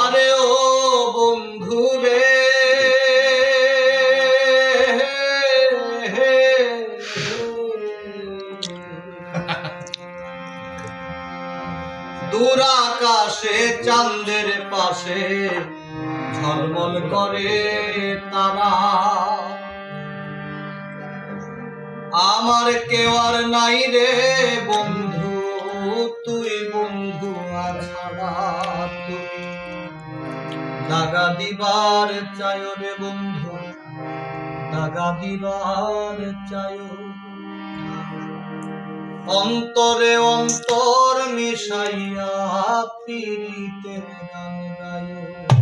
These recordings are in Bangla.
আরে ও বন্ধু রে দূর আকাশে, চাঁদের পাশে ঝলমল করে তারা। আমার কেউ আর নাই রে বন্ধু, তুই দাগা দিবার চায় রে বন্ধু দাগা দিবার চায় অন্তরে অন্তর মিশাইয়া পিরিতে গান গায়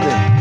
também.